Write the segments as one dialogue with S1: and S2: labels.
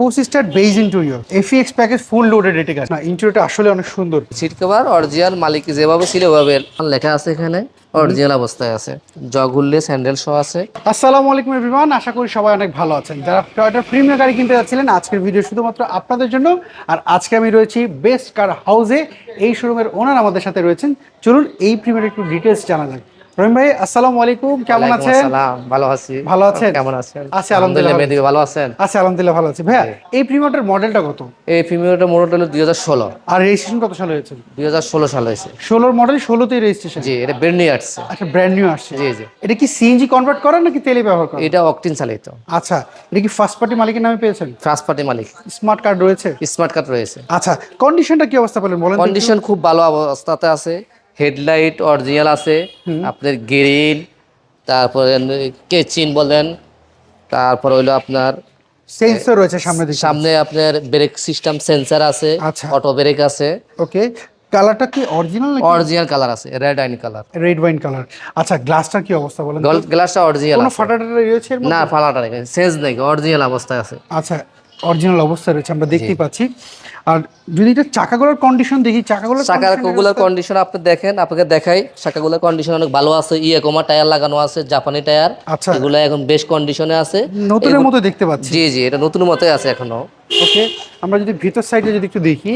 S1: Sister base interior FX package full loaded এটি গাছ না ইন্টেরিয়রটা আসলে অনেক সুন্দর।
S2: সিট কভার অরিজিনাল মালিক যেভাবে ছিল ওভাবে লেখা আছে এখানে অরিজিনাল অবস্থায় আছে। জগুল্লে স্যান্ডেল শো আছে।
S1: আসসালামু আলাইকুম এভরিওয়ান আশা করি সবাই অনেক ভালো আছেন। যারা টয়োটা প্রিমিয়ার গাড়ি কিনতে যাচ্ছিলেন আজকের ভিডিও শুধুমাত্র আপনাদের জন্য। আর আজকে আমি রয়েছি বেস্ট কার হাউসে এই শোরুমের ওনার আমাদের সাথে রয়েছেন। চলুন এই প্রিমিয়ার একটু ডিটেলস জানা যাক। রহিম ভাই আসসালামু আলাইকুম। কেমন আছেন?
S2: ভালো আছি।
S1: ভালো আছেন?
S2: কেমন আছেন?
S1: আছি, আলহামদুলিল্লাহ।
S2: মেহেদি ভালো আছেন?
S1: আচ্ছা আলহামদুলিল্লাহ ভালো আছি। ভাইয়া এই প্রিমিয়ারটার মডেলটা কত?
S2: এই প্রিমিয়ারটা মোটর হলো দুই হাজার ষোলো।
S1: আর রেজিস্ট্রেশন কত সালে হয়েছে?
S2: দুই হাজার ষোলো সাল হয়েছে।
S1: ষোলোর মডেল ষোলোতেই রেজিস্ট্রেশন
S2: জি এটা বের নিয়ে আসছে।
S1: আচ্ছা ব্র্যান্ড নিউ আসছে।
S2: জি জি।
S1: এটা কি সিএনজি কনভার্ট করেন নাকি তেলে ব্যবহার করেন?
S2: এটা অকটিন চালিত
S1: আচ্ছা এটা কি ফার্স্ট পার্টি মালিকের নামে পেয়েছেন?
S2: ফার্স্ট পার্টি মালিক।
S1: স্মার্ট কার্ড রয়েছে?
S2: স্মার্ট কার্ড রয়েছে।
S1: আচ্ছা কন্ডিশনটা কি অবস্থা পেলেন বলেন
S2: কন্ডিশন খুব ভালো অবস্থাতে আছে। হেডলাইট অরিজিনাল আছে আপনার গ্রিল তারপরে কেচিন বলেন তারপর হইল আপনার
S1: সেন্সর রয়েছে সামনে দিকে
S2: সামনে আপনার ব্রেক সিস্টেম সেন্সার আছে
S1: আচ্ছা।
S2: অটো ব্রেক আছে।
S1: ওকে কালারটা কি অরিজিনাল নাকি?
S2: অরিজিনাল কালার আছে red wine colour
S1: red wine colour আচ্ছা গ্লাসটার কি অবস্থা বলেন
S2: গ্লাসটা অরিজিনাল
S1: কোনো
S2: আছে।
S1: ফাটা টাটা রয়েছে
S2: না ফালাটা নেই সেন্স নেই অরিজিনাল অবস্থায় আছে।
S1: আচ্ছা অরিজিনাল অবস্থা রয়েছে আমরা দেখতেই পাচ্ছি। আর যদি এটা চাকাগুলোর কন্ডিশন দেখি চাকাগুলোর
S2: চাকার কোগুলার কন্ডিশন আপনি দেখেন আপনাকে দেখাই চাকাগুলোর কন্ডিশন অনেক ভালো আছে ইয়ে কমা টায়ার লাগানো আছে জাপানি টায়ার
S1: আচ্ছা।
S2: এগুলো এখন বেশ কন্ডিশনে আছে।
S1: নতুনের মতো দেখতে পাচ্ছি।
S2: জি জি এটা নতুন মতোই আছে এখনও।
S1: ওকে আমরা যদি ভিতর সাইডে যদি একটু দেখি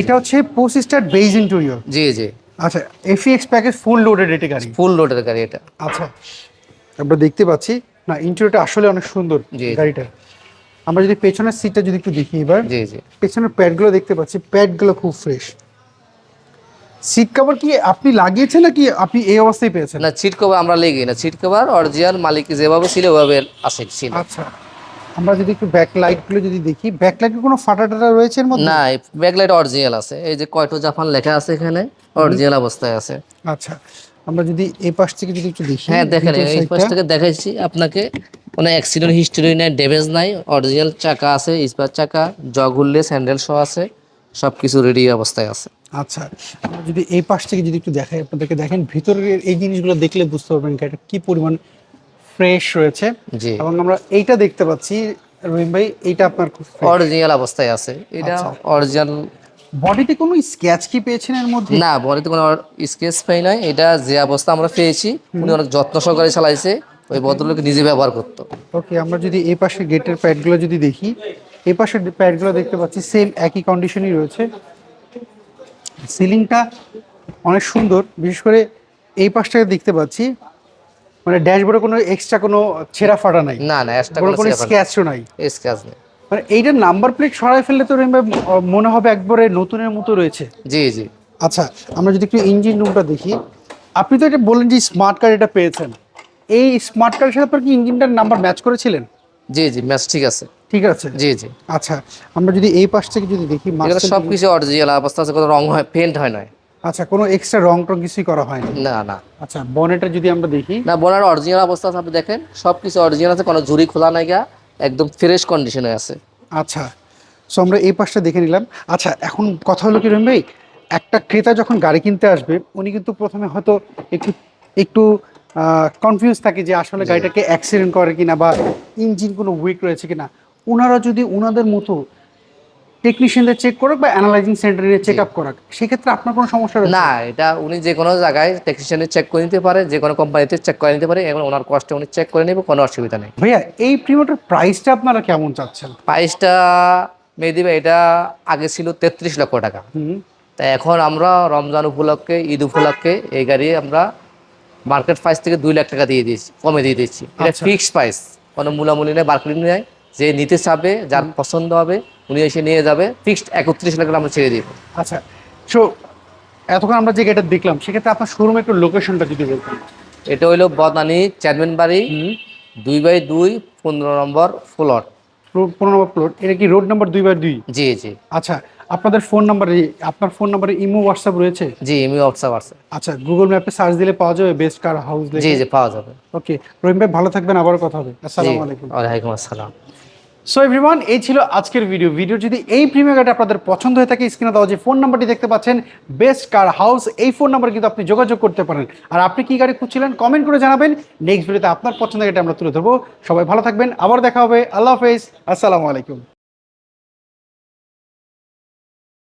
S1: এটা হচ্ছে পোস্টার বেজ ইন্টেরিয়র
S2: জি জি।
S1: আচ্ছা এফিএক্স প্যাকেজ ফুল লোডেড এটা গাড়ি।
S2: ফুল লোডের গাড়ি এটা।
S1: আচ্ছা আমরা দেখতে পাচ্ছি না ইন্টেরিয়রটা আসলে অনেক সুন্দর। গাড়িটা। আমরা যদি পেছনের সিটটা যদি একটু দেখি এবার
S2: জি জি।
S1: পেছনের প্যাডগুলো দেখতে পাচ্ছি প্যাডগুলো খুব ফ্রেশ সিট কভার কি আপনি লাগিয়েছেন নাকি আপনি এই অবস্থায় পেয়েছেন?
S2: না সিট কভার আমরা লেগে না। সিট কভার অরিজিনাল মালিক যেভাবে ছিল ওভাবে আছে ছিল।
S1: আচ্ছা। আমরা যদি একটু ব্যাক লাইটগুলো যদি দেখি ব্যাক লাইটে কোনো ফাটা টাটা রয়েছে এর মধ্যে?
S2: না ব্যাকলাইট অরিজিনাল আছে। এই যে কয়টো জাপান লেখা আছে এখানে অরিজিনাল অবস্থায় আছে।
S1: আচ্ছা আমরা যদি এই পাশ থেকে যদি একটু দেখি
S2: হ্যাঁ দেখেন এই পাশ থেকে দেখাইছি আপনাকে কোনো অ্যাক্সিডেন্ট হিস্টোরি নাই ড্যামেজ নাই অরিজিনাল চাকা আছে স্পার চাকা জগুল্লে স্যান্ডেল শো আছে সব কিছু রেডি অবস্থায় আছে।
S1: আচ্ছা আমরা যদি এই পাশ থেকে যদি একটু দেখাই আপনাদেরকে দেখেন ভিতরের এই জিনিসগুলো দেখলে বুঝতে পারবেন গাড়িটা কি পরিমাণ ফ্রেশ রয়েছে।
S2: জি।
S1: এবং আমরা এইটা দেখতে পাচ্ছি রহিম ভাই এইটা আপনার খুব
S2: অরিজিনাল অবস্থায় আছে। এটা অরিজিনাল
S1: বডিতে কোনো স্ক্যাচ কি পেয়েছেন এর মধ্যে?
S2: না বডিতে কোনো স্কেচ পাই নাই। এটা যে অবস্থা আমরা পেয়েছি উনি অনেক যত্ন সহকারে চালাইছে ওই ভদ্রলোক নিজে ব্যবহার করতো।
S1: ওকে আমরা যদি এই পাশে গেটের প্যাডগুলো যদি দেখি এই পাশের প্যাডগুলো দেখতে পাচ্ছি সেম একই কন্ডিশনই রয়েছে। সিলিংটা অনেক সুন্দর বিশেষ করে এই পাশটাকে দেখতে পাচ্ছি মানে ড্যাশবোর্ডে কোনো এক্সট্রা কোনো ছেঁড়া ফাটা নাই?
S2: না না এক্সট্রা কোনো
S1: স্ক্যাচও নাই?
S2: স্কেচ নেই।
S1: মানে এইটার নাম্বার প্লেট সরাই ফেললে তো মনে হবে একবারে নতুনের মতো রয়েছে।
S2: জি জি।
S1: আচ্ছা আমরা যদি একটু ইঞ্জিন রুমটা দেখি আপনি তো এটা বললেন যে স্মার্ট কার্ড এটা পেয়েছেন। এই স্মার্ট কার্ডের সাথে আপনার কি ইঞ্জিনটার নাম্বার ম্যাচ করেছিলেন?
S2: জি জি ম্যাচ ঠিক আছে।
S1: ঠিক আছে?
S2: জি জি।
S1: আচ্ছা আমরা যদি এই পাশ থেকে যদি দেখি
S2: সব কিছু অরিজিনাল অবস্থা আছে কোনো রং হয় পেন্ট হয় নয়
S1: আচ্ছা কোনো এক্সট্রা রং টং কিছুই করা হয়নি?
S2: না না।
S1: আচ্ছা বনেটা যদি আমরা দেখি।
S2: না বোনার অরিজিনাল অবস্থা আছে আপনি দেখেন সব কিছু অরিজিনাল আছে কোনো ঝুরি খোলা নাই গা একদম ফ্রেশ কন্ডিশনে আছে।
S1: আচ্ছা সো আমরা এই পাশটা দেখে নিলাম। আচ্ছা এখন কথা হলো কি রহিম ভাই একটা ক্রেতা যখন গাড়ি কিনতে আসবে উনি কিন্তু প্রথমে হয়তো একটু একটু কনফিউজ থাকে যে আসলে গাড়িটাকে অ্যাক্সিডেন্ট করে কিনা বা ইঞ্জিন কোনো উইক রয়েছে কিনা। ওনারা যদি ওনাদের মতো টেকনিশিয়ানদের চেক করুক বা অ্যানালাইজিং সেন্টারে চেক আপ করাক সেক্ষেত্রে আপনার কোনো সমস্যা
S2: না এটা উনি যে কোনো জায়গায় টেকনিশিয়ানে চেক করে নিতে পারে যে কোনো কোম্পানিতে চেক করে নিতে পারে এবং ওনার কষ্টে উনি চেক করে নেবে কোনো অসুবিধা নেই।
S1: ভাইয়া এই প্রিমিয়ারটার প্রাইসটা আপনারা কেমন চাচ্ছেন?
S2: প্রাইসটা মেহেদি ভাই এটা আগে ছিল তেত্রিশ লক্ষ টাকা।
S1: হুম।
S2: তা এখন আমরা রমজান উপলক্ষে ঈদ উপলক্ষে এই গাড়ি আমরা মার্কেট প্রাইস থেকে দুই লাখ টাকা দিয়ে দিয়েছি কমে দিয়ে দিচ্ছি এটা
S1: আচ্ছা।
S2: ফিক্সড প্রাইস কোনো মূলামূলি নেই মার্কেটিং নেই। যে নিতে চাবে যার পছন্দ হবে উনি এসে নিয়ে যাবে ফিক্সড একত্রিশ লাখ আমরা ছেড়ে দিব।
S1: আচ্ছা সো এতক্ষণ আমরা যে গাড়িটা দেখলাম সেক্ষেত্রে আপনার শোরুমে একটু লোকেশনটা যদি বলতেন।
S2: এটা হইল বদানি চেয়ারম্যান বাড়ি দুই বাই দুই পনেরো নম্বর ফ্লোর
S1: পনেরো নম্বর প্লট এটা কি রোড নাম্বার দুই বাই দুই?
S2: জি জি।
S1: আচ্ছা আপনাদের ফোন নাম্বারে আপনার ফোন নাম্বারে ইমো হোয়াটসঅ্যাপ রয়েছে?
S2: জি এমনি হোয়াটসঅ্যাপ আছে
S1: আচ্ছা গুগল ম্যাপে সার্চ দিলে পাওয়া যাবে বেস্ট কার হাউস
S2: জি জি পাওয়া যাবে।
S1: ওকে রহিম ভাই ভালো থাকবেন আবার কথা হবে। আসসালামু আলাইকুম।
S2: ওয়ালাইকুম আসসালাম।
S1: সো এভরিওয়ান এই ছিল আজকের ভিডিও ভিডিও যদি এই প্রিমিয়ার গাড়ি আপনাদের পছন্দ হয়ে থাকে স্ক্রিনে দেওয়া যে ফোন নাম্বারটি দেখতে পাচ্ছেন বেস্ট কার হাউস এই ফোন নাম্বার কিন্তু আপনি যোগাযোগ করতে পারেন। আর আপনি কি গাড়ি খুঁজছিলেন কমেন্ট করে জানাবেন। নেক্সট ভিডিওতে আপনার পছন্দের গাড়িটা আমরা তুলে ধরবো। সবাই ভালো থাকবেন, আবার দেখা হবে। আল্লাহ হাফেজ, আসসালামু আলাইকুম।